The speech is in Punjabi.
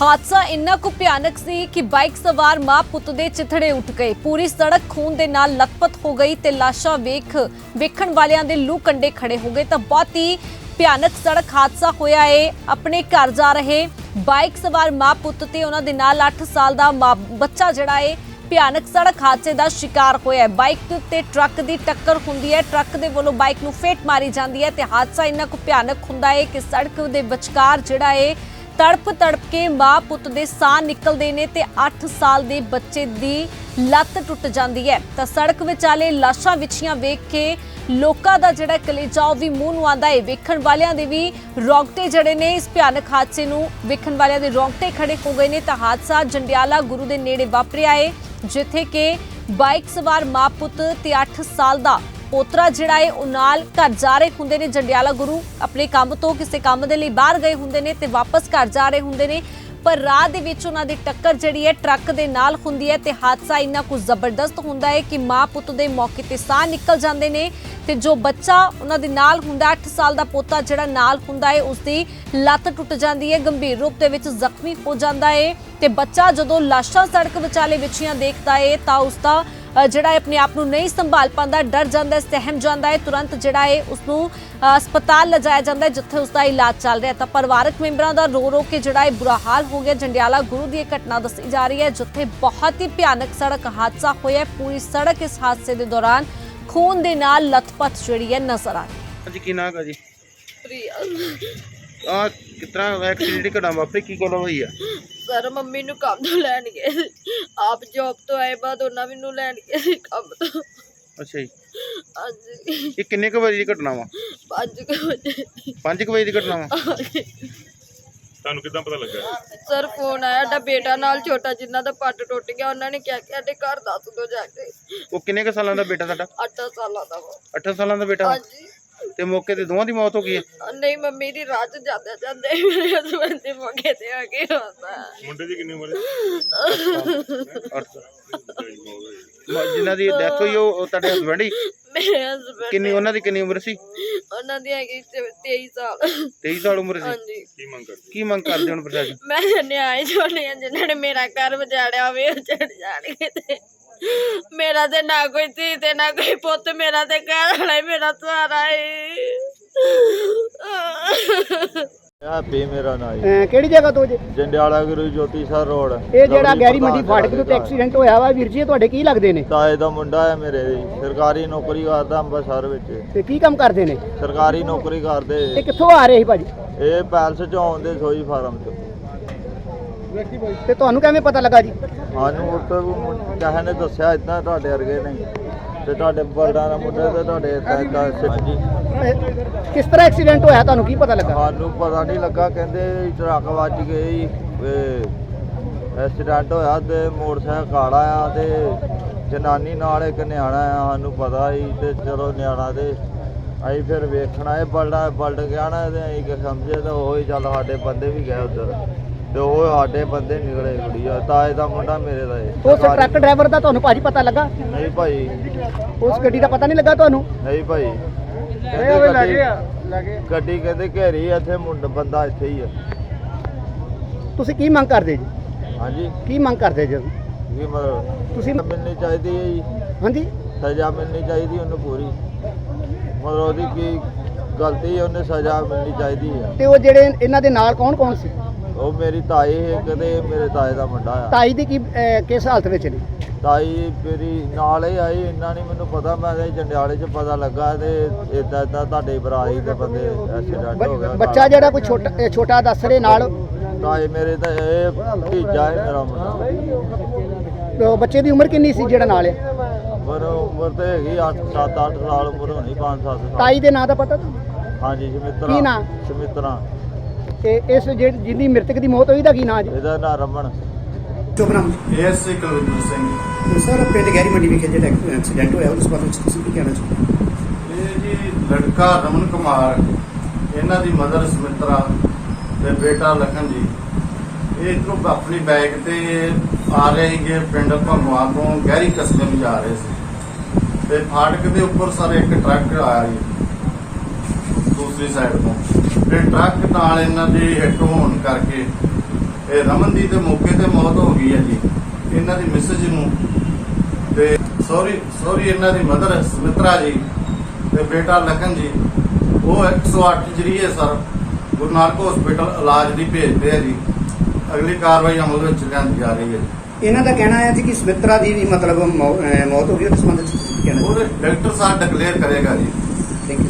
ਹਾਦਸਾ ਇੰਨਾ ਕੁ ਭਿਆਨਕ ਸੀ ਕਿ ਬਾਈਕ ਸਵਾਰ ਮਾਂ ਪੁੱਤ ਦੇ ਚਿਥੜੇ ਉੱਠ ਗਏ। ਪੂਰੀ ਸੜਕ ਖੂਨ ਦੇ ਨਾਲ ਲਤਪਤ ਹੋ ਗਈ ਤੇ ਲਾਸ਼ਾਂ ਵੇਖ, ਵੇਖਣ ਵਾਲਿਆਂ ਦੇ ਲੂ ਕੰਡੇ ਖੜੇ ਹੋ ਗਏ। ਤਾਂ ਬਹੁਤ ਹੀ ਭਿਆਨਕ ਸੜਕ ਹਾਦਸਾ ਹੋਇਆ ਏ। ਆਪਣੇ ਘਰ ਜਾ ਰਹੇ ਬਾਈਕ ਸਵਾਰ ਮਾਂ ਪੁੱਤ ਤੇ ਉਹਨਾਂ ਦੇ ਨਾਲ 8 ਸਾਲ ਦਾ ਮਾਂ- ਬੱਚਾ ਜਿਹੜਾ ਏ, ਭਿਆਨਕ ਸੜਕ ਹਾਦਸੇ ਦਾ ਸ਼ਿਕਾਰ ਹੋਇਆ ਹੈ। ਬਾਈਕ ਤੇ ਟਰੱਕ ਦੀ ਟੱਕਰ ਹੁੰਦੀ ਹੈ। ਟਰੱਕ ਦੇ ਵੱਲੋਂ ਬਾਈਕ ਨੂੰ ਫੇਟ ਮਾਰੀ ਜਾਂਦੀ ਹੈ ਤੇ ਹਾਦਸਾ ਇੰਨਾ ਕੁ ਭਿਆਨਕ ਹੁੰਦਾ ਹੈ ਕਿ ਸੜਕ ਦੇ ਵਿਚਕਾਰ ਜਿਹੜਾ ਹੈ ਤੜਪ ਤੜਪ ਕੇ ਮਾਂ ਪੁੱਤ ਦੇ ਸਾਹ ਨਿਕਲਦੇ ਨੇ ਤੇ 8 ਸਾਲ ਦੇ ਬੱਚੇ ਦੀ ਲੱਤ ਟੁੱਟ ਜਾਂਦੀ ਹੈ। ਤਾਂ ਸੜਕ ਵਿਚਾਲੇ ਲਾਸ਼ਾਂ ਵਿਛੀਆਂ ਵੇਖ ਕੇ ਲੋਕਾਂ ਦਾ ਜਿਹੜਾ ਕਲੇਜਾ, ਉਹ ਵੀ ਮੂੰਹ ਨੂੰ ਆਂਦਾ ਹੈ। ਵੇਖਣ ਵਾਲਿਆਂ ਦੇ ਵੀ ਰੌਂਗਟੇ ਜਿਹੜੇ ਨੇ। ਇਸ ਭਿਆਨਕ ਹਾਦਸੇ ਨੂੰ ਵੇਖਣ ਵਾਲਿਆਂ ਦੇ ਰੌਂਗਟੇ ਖੜੇ ਹੋ ਗਏ ਨੇ। ਤਾਂ ਹਾਦਸਾ ਜੰਡਿਆਲਾ ਗੁਰੂ ਦੇ ਨੇੜੇ ਵਾਪਰਿਆ ਏ ਜਿੱਥੇ ਕਿ ਬਾਈਕ ਸਵਾਰ ਮਾਂ ਪੁੱਤ ਤੇ 8 ਸਾਲ ਦਾ ਪੋਤਰਾ ਜਿਹੜਾ ਹੈ ਉਹ ਨਾਲ ਘਰ ਜਾ ਰਹੇ ਹੁੰਦੇ ਨੇ। ਜੰਡਿਆਲਾ ਗੁਰੂ ਆਪਣੇ ਕੰਮ ਤੋਂ ਕਿਸੇ ਕੰਮ ਦੇ ਲਈ ਬਾਹਰ ਗਏ ਹੁੰਦੇ ਨੇ ਤੇ ਵਾਪਸ ਘਰ ਜਾ ਰਹੇ ਹੁੰਦੇ ਨੇ। ਪਰ ਰਾਹ ਦੇ ਵਿੱਚ ਉਹਨਾਂ ਦੀ ਟੱਕਰ ਜਿਹੜੀ ਹੈ ਟਰੱਕ ਦੇ ਨਾਲ ਹੁੰਦੀ ਹੈ ਤੇ ਹਾਦਸਾ ਇੰਨਾ ਕੁ ਜ਼ਬਰਦਸਤ ਹੁੰਦਾ ਹੈ ਕਿ ਮਾਂ ਪੁੱਤ ਦੇ ਮੌਕੇ ਤੇ ਸਾਹ ਨਿਕਲ ਜਾਂਦੇ ਨੇ ਤੇ ਜੋ ਬੱਚਾ ਉਹਨਾਂ ਦੇ ਨਾਲ ਹੁੰਦਾ 8 ਸਾਲ ਦਾ ਪੋਤਾ ਜਿਹੜਾ ਨਾਲ ਹੁੰਦਾ ਹੈ ਉਸ ਦੀ ਲੱਤ ਟੁੱਟ ਜਾਂਦੀ ਹੈ ਗੰਭੀਰ ਰੂਪ ਦੇ ਵਿੱਚ ਜ਼ਖਮੀ ਹੋ ਜਾਂਦਾ ਹੈ ਤੇ ਬੱਚਾ ਜਦੋਂ ਲਾਸ਼ਾਂ ਸੜਕ ਵਿਚਾਲੇ ਵਿਛੀਆਂ ਦੇਖਦਾ ਹੈ ਤਾਂ ਉਸ ਦਾ ਜਿਹੜਾ ਹੈ ਆਪਣੇ ਆਪ ਨੂੰ ਨਹੀਂ ਸੰਭਾਲ ਪਾਉਂਦਾ ਡਰ ਜਾਂਦਾ ਹੈ ਸਹਿਮ ਜਾਂਦਾ ਹੈ ਤੁਰੰਤ ਜਿਹੜਾ ਹੈ ਉਸ ਨੂੰ ਹਸਪਤਾਲ ਲਿਜਾਇਆ ਜਾਂਦਾ ਹੈ ਜਿੱਥੇ ਉਸ ਦਾ ਇਲਾਜ ਚੱਲ ਰਿਹਾ ਤਾਂ ਪਰਿਵਾਰਕ ਮੈਂਬਰਾਂ ਦਾ ਰੋ ਰੋ ਕੇ ਜਿਹੜਾ ਹੈ ਬੁਰਾ ਹਾਲ ਹੋ ਗਿਆ। ਜੰਡਿਆਲਾ ਗੁਰੂ ਦੀ ਇਹ ਘਟਨਾ ਦੱਸੀ ਜਾ ਰਹੀ ਹੈ ਜਿੱਥੇ ਬਹੁਤ ਹੀ ਭਿਆਨਕ ਸੜਕ ਹਾਦਸਾ ਹੋਇਆ। ਪੂਰੀ ਸੜਕ ਇਸ ਹਾਦਸੇ ਦੇ ਦੌਰਾਨ ਖੂਨ ਦੇ ਨਾਲ ਲਥਪਥ ਜਿਹੜੀ ਹੈ ਨਜ਼ਰ ਆ ਰਹੀ ਹੈ। ਹਾਂਜੀ ਕੀ ਨਾਮ ਹੈ ਜੀ? ਪ੍ਰਿਆ। ਆ ਕਿਤਨਾ ਐਕਸੀਡੈਂਟ ਘਟਨਾ ਵਾਪਰੀ ਕੀ ਗੱਲ ਹੋਈ ਆ? ਸਰ ਮੰਮੀ ਨੂੰ ਕੰਮ ਤੋਂ ਲੈਣ ਗਏ ਸੀ। ਆਪ ਜੌਬ ਤੋਂ ਆਏ ਬਾਅਦ ਉਹਨਾਂ ਮੈਨੂੰ ਲੈਣ ਗਏ ਸੀ ਕੰਮ ਤੋਂ। ਅੱਛਾ ਜੀ। ਹਾਂਜੀ। ਇਹ ਕਿੰਨੇ ਕੁ ਵਜੇ ਦੀ ਘਟਨਾ ਵਾ? 5 ਵਜੇ 5 ਵਜੇ ਦੀ ਘਟਨਾ ਵਾ? ਤੁਹਾਨੂੰ ਕਿਦਾਂ ਪਤਾ ਲੱਗਾ? ਸਰ ਫੋਨ ਆਇਆ ਸਾਡਾ ਬੇਟਾ ਨਾਲ ਛੋਟਾ ਜਿੰਨਾ ਦਾ ਪੱਟ ਟੁੱਟ ਗਿਆ ਉਹਨਾਂ ਨੇ ਕਿਹਾ ਕਿ ਸਾਡੇ ਘਰ ਦੱਸ ਦੋ ਜਾ ਕੇ। ਉਹ ਕਿੰਨੇ ਕੁ ਸਾਲਾਂ ਦਾ ਬੇਟਾ ਤੁਹਾਡਾ? 8 ਸਾਲਾਂ ਦਾ ਵਾ। 8 ਸਾਲਾਂ ਦਾ ਬੇਟਾ ਵਾ? ਹਾਂਜੀ। ਤੇ ਮੌਕੇ ਤੇ ਦੋਵਾਂ ਦੀ ਮੌਤ ਹੋ ਗਈ ਹੈ? ਨਹੀਂ ਮੰਮੀ ਦੀ ਰਾਹ ਚ ਜਾਂਦੇ ਜਾਂਦੇ ਮੇਰੇ ਹਸਬੰਦ ਦੇ ਮੌਕੇ ਤੇ ਆ ਕੇ ਹੁੰਦਾ ਮੁੰਡੇ ਦੀ ਕਿੰਨੀ ਉਮਰ ਹੈ? ਮ- ਜਿਨ੍ਹਾਂ ਦੀ ਡੈਥ ਹੋਈ ਉਹ ਉਹ ਤੁਹਾਡੇ ਹਸਬੰਡ ਹੀ? ਮੇਰੇ ਹਸਬੰਦ ਕਿੰਨੀ ਉਹਨਾਂ ਦੀ ਕਿੰਨੀ ਉਮਰ ਸੀ? ਉਹਨਾਂ ਦੀ ਹੈਗੀ 23 ਸਾਲ। 23 ਸਾਲ ਉਮਰ ਸੀ? ਹਾਂਜੀ। ਕੀ ਮੰਗ ਕਰਦੇ? ਕੀ ਮੰਗ ਕਰਦੇ ਹੁਣ ਪ੍ਰਸ਼ਾਸਨ? ਮੈਂ ਨਿਆਏ ਛੋਣੇ ਆ ਜਿਨ੍ਹਾਂ ਨੇ ਮੇਰਾ ਘਰ ਵਜਾੜਿਆ ਹੋਵੇ ਉਹ ਚੜ ਜਾਣਗੇ ਤੇ। ਮੇਰਾ ਤੇ ਨਾ ਕੋਈ ਧੀ ਤੇ ਨਾ ਕੋਈ ਪੁੱਤ ਮੇਰਾ ਤੇ ਘਰ ਵਾਲਾ ਹੀ ਮੇਰਾ ਸਹਾਰਾ ਏ। ਹੈਪੀ ਮੇਰਾ ਨਾਂ ਜੀ। ਅਹ ਕਿਹੜੀ ਜਗ੍ਹਾ ਤੋਂ ਜੇ? ਜੰਡਿਆਲਾ ਗੁਰੂ ਜੋਤੀ ਸਰ ਰੋਡ। ਇਹ ਜਿਹੜਾ ਗੈਰੀ ਮੰਡੀ ਫਾਟਕ ਦੇ ਉੱਤੇ ਐਕਸੀਡੈਂਟ ਹੋਇਆ ਵਾ ਵੀਰ ਜੀ ਇਹ ਤੁਹਾਡੇ ਕੀ ਲੱਗਦੇ ਨੇ? ਤਾਏ ਦਾ ਮੁੰਡਾ ਹੈ ਮੇਰੇ ਜੀ ਸਰਕਾਰੀ ਨੌਕਰੀ ਕਰਦਾ ਅੰਮ੍ਰਿਤਸਰ ਵਿੱਚ। ਤੇ ਕੀ ਕੰਮ ਕਰਦੇ ਨੇ? ਸਰਕਾਰੀ ਨੌਕਰੀ ਇਹ ਕਰਦੇ ਕਿੱਥੋਂ ਆ ਰਹੇ ਸੀ ਭਾਜੀ? ਇਹ ਪੈਲਸ ਚ ਆਉਂਦੇ ਸੋਈ ਫਾਰਮ ਚ। ਤੇ ਤੁਹਾਨੂੰ ਕਿਵੇਂ ਪਤਾ ਲੱਗਾ ਜੀ? ਸਾਨੂੰ ਵੀ ਮੁੰ- ਕਿਸੇ ਨੇ ਦੱਸਿਆ ਇਦਾਂ ਤੁਹਾਡੇ ਵਰਗੇ ਨੇ ਤੇ ਤੁਹਾਡੇ ਬਰਡਾਂ ਦਾ ਮੁੰਡੇ ਤੇ ਤੁਹਾਡੇ ਏਦਾਂ ਹਾਂਜੀ। ਇਹ ਕਿਸ ਤਰ੍ਹਾਂ ਐਕਸੀਡੈਂਟ ਹੋਇਆ ਤੁਹਾਨੂੰ ਕੀ ਪਤਾ ਲੱਗਾ? ਸਾਨੂੰ ਪਤਾ ਨਹੀਂ ਲੱਗਾ ਕਹਿੰਦੇ ਟਰੱਕ ਵੱਜ ਗਈ ਐਕਸੀਡੈਂਟ ਹੋਇਆ ਤੇ ਮੋਟਰਸਾਈਕਲ ਕਾਲਾ ਆ ਤੇ ਜਨਾਨੀ ਨਾਲ ਇੱਕ ਨਿਆਣਾ ਆ ਸਾਨੂੰ ਪਤਾ ਹੀ ਤੇ ਚਲੋ ਨਿਆਣਾ ਤੇ ਅਸੀਂ ਫਿਰ ਵੇਖਣਾ ਇਹ ਬਲਡਾ ਬਲਡ ਗਿਆ ਨਾ ਤੇ ਅਸੀਂ ਕਿ ਸਮਝੇ ਤਾਂ ਉਹ ਹੀ ਚੱਲ ਸਾਡੇ ਬੰਦੇ ਵੀ ਗਏ ਉਧਰ। ਤੇ ਉਹ ਸਾਡੇ ਬੰਦੇ ਨਿਕਲੇ ਕੁੜੀਆ ਤਾਏ ਦਾ ਮੁੰਡਾ ਮੇਰੇ ਦਾ ਇਹ ਉਸ ਟਰੱਕ ਡਰਾਈਵਰ ਦਾ ਤੁਹਾਨੂੰ ਭਾਜੀ ਪਤਾ ਲੱਗਾ? ਨਹੀਂ ਭਾਈ। ਉਸ ਗੱਡੀ ਦਾ ਪਤਾ ਨਹੀਂ ਲੱਗਾ ਤੁਹਾਨੂੰ? ਨਹੀਂ ਭਾਈ। ਗੱਡੀ ਗੱਡੀ ਕਹਿੰਦੇ ਘੇਰੀ ਆ, ਇੱਥੇ ਮੁੰਡਾ ਬੰਦਾ ਇੱਥੇ ਹੀ ਆ। ਤੁਸੀਂ ਕੀ ਮੰਗ ਕਰਦੇ ਜੀ? ਹਾਂਜੀ। ਕੀ ਮੰਗ ਕਰਦੇ ਜੀ? ਕੀ ਮਤਲਬ? ਤੁਸੀਂ ਮਿਲਣੀ ਚਾਹੀਦੀ ਹੈ ਜੀ। ਹਾਂਜੀ। ਸਜ਼ਾ ਮਿਲਣੀ ਚਾਹੀਦੀ ਉਹਨੂੰ ਪੂਰੀ। ਮਤਲਬ ਉਹਦੀ ਕੀ ਗਲਤੀ ਹੈ ਉਹਨੇ ਸਜ਼ਾ ਮਿਲਣੀ ਚਾਹੀਦੀ ਹੈ। ਤੇ ਉਹ ਜਿਹੜੇ ਇਹਨਾਂ ਦੇ ਨਾਲ ਕੌਣ ਕੌਣ ਸੀ? ਉਹ ਮੇਰੀ ਤਾਈ ਹੈ ਕਦੇ ਮੇਰੇ ਤਾਏ ਦਾ ਮੁੰਡਾ ਆ। ਤਾਈ ਦੀ ਕੀ ਅਹ, ਕਿਸ ਹਾਲਤ ਵਿੱਚ ਨੇ? ਤਾਈ ਮੇਰੀ ਨਾਲ ਹੀ ਆਈ ਇੰਨਾ ਨਹੀਂ ਮੈਨੂੰ ਪਤਾ ਮੈਂ ਤੇ ਜੰਡਿਆਲੇ 'ਚ ਪਤਾ ਲੱਗਾ ਤੇ ਇਦਾਂ ਇਦਾਂ ਤੁਹਾਡੇ ਬਰਾਈ ਦੇ ਬੰਦੇ ਐਕਸੀਡੈਂਟ ਹੋ ਗਿਆ ਬ- ਬੱਚਾ ਜਿਹੜਾ ਕੋਈ ਛੋਟਾ ਅਹ, ਛੋਟਾ ਦੱਸ ਰਹੇ ਨਾਲ? ਤਾਏ ਮੇਰੇ ਤਾਂ ਇਹ ਭਤੀਜਾ ਹੈ ਮੇਰਾ ਮੁੰਡਾ। ਤੇ ਉਹ ਬੱਚੇ ਦੀ ਉਮਰ ਕਿੰਨੀ ਸੀ ਜਿਹੜਾ ਨਾਲ ਹੈ? ਪਰ ਉਮਰ ਤੇ ਹੈਗੀ 8 7 8 ਸਾਲ ਉਮਰ ਹੋਣੀ 5 7 ਸਾਲ। ਤਾਈ ਦੇ ਨਾਂ ਦਾ ਪਤਾ ਤੁਹਾਨੂੰ? ਹਾਂਜੀ ਸਮਿਤਰਾ। ਕੀ ਨਾਂ? ਸਮਿਤਰਾ। ਤੇ ਇਸ ਜਿਹੜੀ ਜਿੰਦੀ ਮ੍ਰਿਤਕ ਦੀ ਮੌਤ ਹੋਈ ਦਾ ਕੀ ਨਾਂ ਜੀ? ਇਹਦਾ ਨਾਂ ਰਮਨ। ਸ਼ੁਭਨਾਮ ਐਸ ਕੁਲਵਿੰਦਰ ਸਿੰਘ। ਸਰ ਪਿੰਡ ਗੈਰੀ ਮੰਡੀ ਵਿਖੇ ਜਿਹੜਾ ਐਕਸੀਡੈਂਟ ਹੋਇਆ ਉਸ ਬਾਰੇ ਤੁਸੀਂ ਕੀ ਕਹਿਣਾ ਚਾਹੁੰਦੇ ਇਹ ਜੀ ਲੜਕਾ ਰਮਨ ਕੁਮਾਰ ਇਹਨਾਂ ਦੀ ਮਦਰ ਸਮਿਤਰਾ ਤੇ ਬੇਟਾ ਲਖਨ ਜੀ। ਇਹ ਇੱਧਰੋਂ ਆਪਣੀ ਬਾਈਕ ਤੇ ਆ ਰਹੇ ਸੀਗੇ ਪਿੰਡ ਭੰਗਵਾ ਤੋਂ ਗਹਿਰੀ ਕਸਬੇ ਨੂੰ ਜਾ ਰਹੇ ਸੀ। ਤੇ ਫਾਟਕ ਦੇ ਉੱਪਰ ਸਰ ਇੱਕ ਟਰੱਕ ਆਇਆ ਜੀ। ਦੂਸਰੀ ਸਾਈਡ ਤੋਂ। ਤੇ ਟਰੱਕ ਨਾਲ ਇਹਨਾਂ ਦੀ ਹਿੱਟ ਹੋਣ ਕਰਕੇ ਇਹ ਰਮਨ ਦੀ ਤੇ ਮੌਕੇ ਤੇ ਮੌਤ ਹੋ ਗਈ ਹੈ ਜੀ। ਇਹਨਾਂ ਦੀ ਮਿਸਜ ਨੂੰ ਤੇ ਸੌਰੀ ਸੌਰੀ ਇਹਨਾਂ ਦੀ ਮਦਰ ਸੁਮਿਤਰਾ ਜੀ ਤੇ ਬੇਟਾ ਲਖਨ ਜੀ। ਉਹ 108 ਜਰੀਏ ਸਰ ਗੁਰੂ ਨਾਨਕ ਹਸਪੀਟਲ ਇਲਾਜ ਲਈ ਭੇਜਦੇ ਆ ਜੀ। ਅਗਲੀ ਕਾਰਵਾਈ ਅਮਲ ਵਿੱਚ ਲਿਆਂਦੀ ਜਾ ਰਹੀ ਹੈ ਇਹਨਾਂ ਦਾ ਕਹਿਣਾ ਹੈ ਜੀ ਕਿ ਸਮਿਤਰਾ ਦੀ ਵੀ ਮਤਲਬ ਮੌਤ ਹੋ ਗਈ ਉਹਦੇ ਸੰਬੰਧ ਵਿੱਚ ਕਹਿਣਾ ਉਹਦੇ ਡਾਕਟਰ ਸਾਹਿਬ ਡਿਕਲੇਅਰ ਕਰੇਗਾ ਜੀ। Thank you